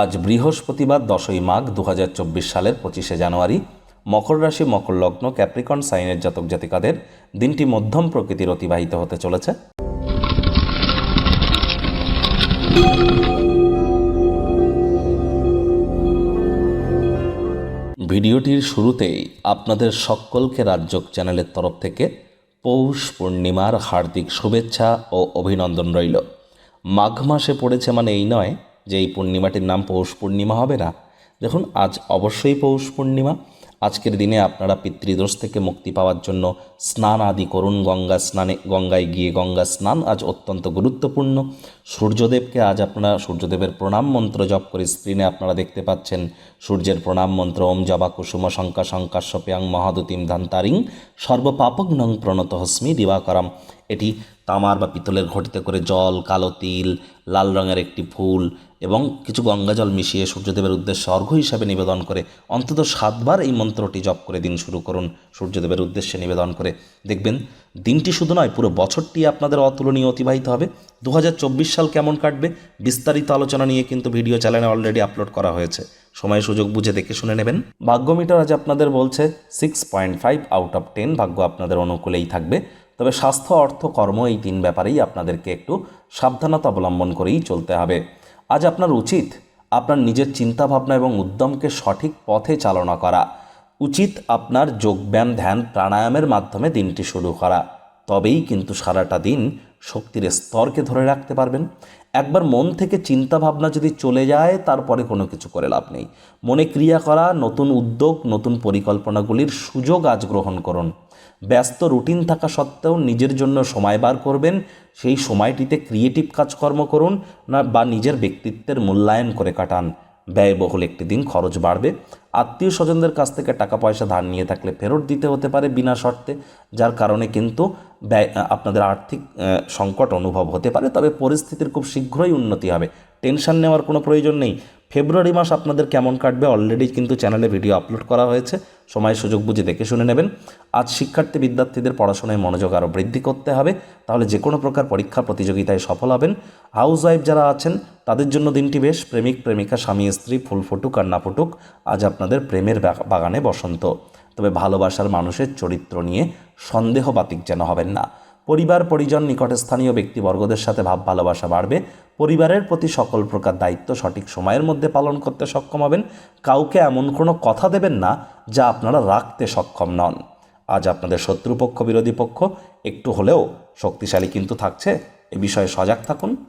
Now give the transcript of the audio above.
আজ বৃহস্পতিবার দশই মাঘ দু হাজার চব্বিশ সালের পঁচিশে জানুয়ারি, মকর রাশি, মকর লগ্ন, ক্যাপ্রিকন, সাইনের জাতক জাতিকাদের দিনটি মধ্যম প্রকৃতির অতিবাহিত হতে চলেছে। ভিডিওটির শুরুতেই আপনাদের সকলকে রাজ্যক চ্যানেলের তরফ থেকে পৌষ পূর্ণিমার হার্দিক শুভেচ্ছা ও অভিনন্দন রইল। মাঘ মাসে পড়েছে মানে এই নয় যে এই পূর্ণিমাটির নাম পৌষ পূর্ণিমা হবে না। দেখুন, আজ অবশ্যই পৌষ পূর্ণিমা। আজকের দিনে আপনারা পিতৃদোষ থেকে মুক্তি পাওয়ার জন্য স্নান আদি করুন। গঙ্গা স্নানে, গঙ্গায় গিয়ে গঙ্গা স্নান আজ অত্যন্ত গুরুত্বপূর্ণ। সূর্যদেবকে আজ আপনারা সূর্যদেবের প্রণাম মন্ত্র জপ করে স্ক্রিনে আপনারা দেখতে পাচ্ছেন। সূর্যের প্রণাম মন্ত্র, ওম জবা কুসুম শঙ্কা শঙ্কাশ্যপ্যাং মহাদুতিম ধান্তারিং সর্বপাপগ্নং প্রণত হস্মি দিবাকরম। এটি তামার বা পিতলের ঘটিতে করে জল, কালো তিল, লাল রঙের একটি ফুল এবং কিছু গঙ্গা জল মিশিয়ে সূর্যদেবের উদ্দেশ্যে অর্ঘ্য হিসাবে নিবেদন করে অন্তত সাতবার এই মন্ত্রটি জপ করে দিন শুরু করুন। সূর্যদেবের উদ্দেশ্যে নিবেদন করে দেখবেন, দিনটি শুধু নয়, পুরো বছরটি আপনাদের অতুলনীয় অতিবাহিত হবে। দু হাজার চব্বিশ সাল কেমন কাটবে বিস্তারিত আলোচনা নিয়ে কিন্তু ভিডিও চ্যানেলে অলরেডি আপলোড করা হয়েছে। সময় সুযোগ বুঝে দেখে শুনে নেবেন। ভাগ্যমিটার আজ আপনাদের বলছে six point five out of ten ভাগ্য আপনাদের অনুকূলেই থাকবে। তবে স্বাস্থ্য, অর্থ, কর্ম এই তিন ব্যাপারেই আপনাদেরকে একটু সাবধানতা অবলম্বন করেই চলতে হবে। আজ আপনার উচিত আপনার নিজের চিন্তাভাবনা এবং উদ্যমকে সঠিক পথে চালনা করা। উচিত আপনার যোগব্যায়াম, ধ্যান, প্রাণায়ামের মাধ্যমে দিনটি শুরু করা। তবেই কিন্তু সারাটা দিন শক্তির স্তরকে ধরে রাখতে পারবেন। একবার মন থেকে চিন্তা ভাবনা যদি চলে যায়, তারপরে কোনো কিছু করে লাভ নেই। মনে ক্রিয়া করা, নতুন উদ্যোগ, নতুন পরিকল্পনাগুলির সুযোগ আজ গ্রহণ করুন। ব্যস্ত রুটিন থাকা সত্ত্বেও নিজের জন্য সময় বার করবেন। সেই সময়টিতে ক্রিয়েটিভ কাজকর্ম করুন, না, বা নিজের ব্যক্তিত্বের মূল্যায়ন করে কাটান। ব্যয়বহুল একটি দিন খরচ বাড়বে। আত্মীয় স্বজনদের কাছ থেকে টাকা পয়সা ধার নিয়ে থাকলে ফেরত দিতে হতে পারে বিনা শর্তে, যার কারণে কিন্তু ব্যয় আপনাদের আর্থিক সংকট অনুভব হতে পারে। তবে পরিস্থিতির খুব শীঘ্রই উন্নতি হবে। টেনশন নেওয়ার কোনো প্রয়োজন নেই। ফেব্রুয়ারি মাস আপনাদের কেমন কাটবে অলরেডি কিন্তু চ্যানেলে ভিডিও আপলোড করা হয়েছে। সময় সুযোগ বুঝে দেখে শুনে নেবেন। আজ শিক্ষার্থী বিদ্যার্থীদের পড়াশোনায় মনোযোগ আরও বৃদ্ধি করতে হবে। তাহলে যে কোনো প্রকার পরীক্ষা প্রতিযোগিতায় সফল হবেন। হাউস ওয়াইফ যারা আছেন, তাদের জন্য দিনটি বেশ প্রেমিক, প্রেমিকা, স্বামী, স্ত্রী, ফুল ফুটুক আর না ফুটুক, আজ আপনাদের প্রেমের বাগানে বসন্ত। তবে ভালোবাসার মানুষের চরিত্র নিয়ে সন্দেহ বাতিক যেন হবেন না। পরিবার, পরিজন, নিকটস্থানীয় ব্যক্তিবর্গদের সাথে ভাব ভালোবাসা বাড়বে। পরিবারের প্রতি সকল প্রকার দায়িত্ব সঠিক সময়ের মধ্যে পালন করতে সক্ষম হবেন। কাউকে এমন কোনো কথা দেবেন না যা আপনারা রাখতে সক্ষম নন। আজ আপনাদের শত্রুপক্ষ, বিরোধী পক্ষ একটু হলেও শক্তিশালী কিন্তু থাকছে। এ বিষয়ে সজাগ থাকুন।